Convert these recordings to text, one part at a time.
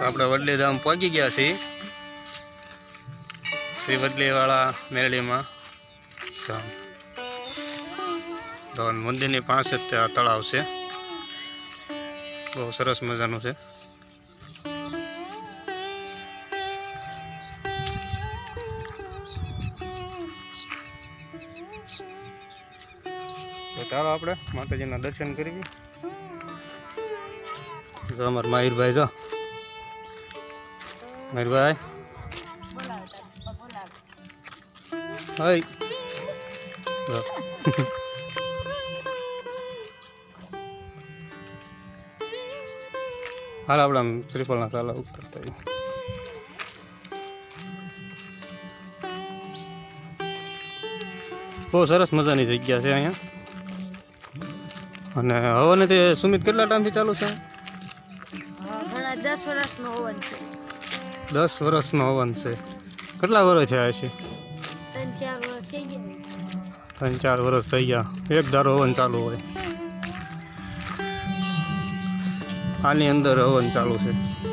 તો આપણે વડલી ધામ પહોંચી ગયા છીએ. શ્રી વડલીવાળા મેરડીમાં. ધામ તો મંદિરની પાસે જ ત્યાં તળાવ છે. બહુ સરસ મજાનું છે. તો ચાલો આપણે માતાજીના દર્શન કરીએ. અમારા માહિરભાઈ જો. માહિરભાઈ હાય. હાલ આપણે આમ ત્રિપલના સાલા ઉતરતા. બહુ સરસ મજાની જગ્યા છે અહીંયા અને હવન તે સુમિત કેટલા ટાઈમથી ચાલુ છે દસ વર્ષનો હવન છે દસ વર્ષનો હવન છે. કેટલા વર્ષ થયા છે? ત્રણ ચાર વર્ષ થઈ ગયા. એક ધારો હવન ચાલુ હોય. આની અંદર હવન ચાલુ છે.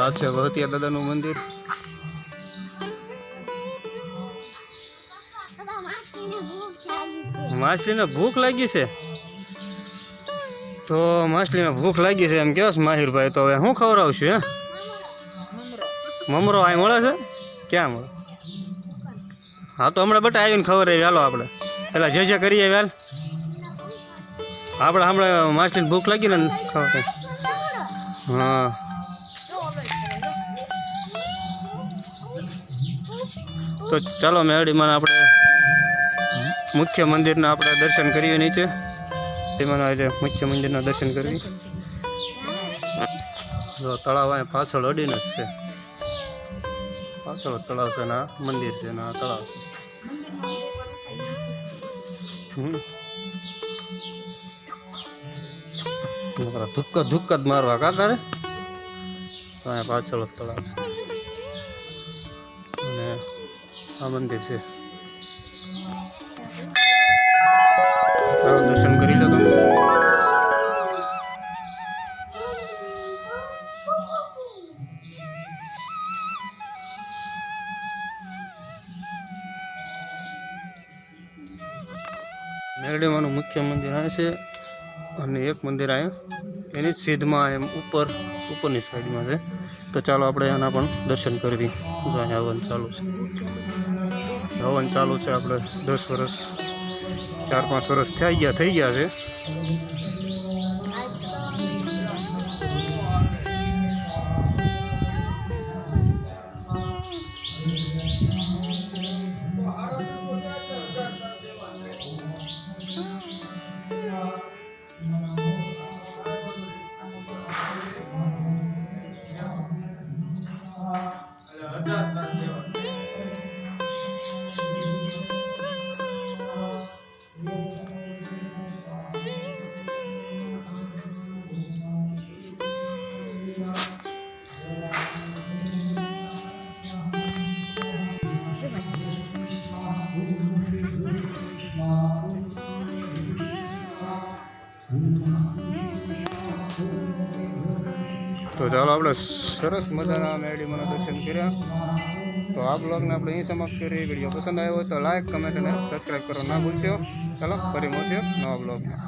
આ છે વહતિયા દાદાનું મંદિર. માછલીને ભૂખ લાગી છે? તો માછલીને ભૂખ લાગી છે એમ કેવો છે માહિરભાઈ? તો હવે હું ખવડાવશું, હે? મમરો અહીં મળે છે? ક્યાં મળે? હા, તો હમણાં બટા આવીને ખબર આવી હાલો આપણે. પેલા જે જે કરીએ વેલ. આપણે હમણાં માછલીને ભૂખ લાગી ને ખબર હા. તો ચાલો મેરડીમાં આપણે મુખ્ય મંદિરના આપણે દર્શન કરીએ નીચે. તેમાં આજે મુખ્ય મંદિરના દર્શન કરવી. જો તળાવ અહીં પાછળ અડીને જ છે. પાછળ તળાવ છે ને મંદિર છે ને તળાવ છે. ધુક્કા ધુક્કા જ મારવા કા તારે? પાછળ તળાવ છે. આ મંદિર છે. દર્શન કરી લો તમે. મેરડીમાંનું મુખ્ય મંદિર આ છે. અને એક મંદિર આ એની જ સીધમાં એમ ઉપર ઉપરની સાઈડમાં છે. તો ચાલો આપણે એના પણ દર્શન કરવી. જો અહીંયા હવન ચાલુ છે. હવન ચાલુ છે આપણે દસ વર્ષ ચાર પાંચ વર્ષ થઈ ગયા થઈ ગયા છે. 啊。两个 તો ચાલો આપણે સરસ મજાના મેરડીમાંના દર્શન કર્યા. તો આ બ્લોગને આપણે અહીં સમાપ્ત કરીએ વીડિયો પસંદ આવ્યો તો લાઈક, કમેન્ટ અને સબસ્ક્રાઈબ કરો ના ભૂલશો. ચાલો, ફરી મળશે નવા બ્લોગમાં.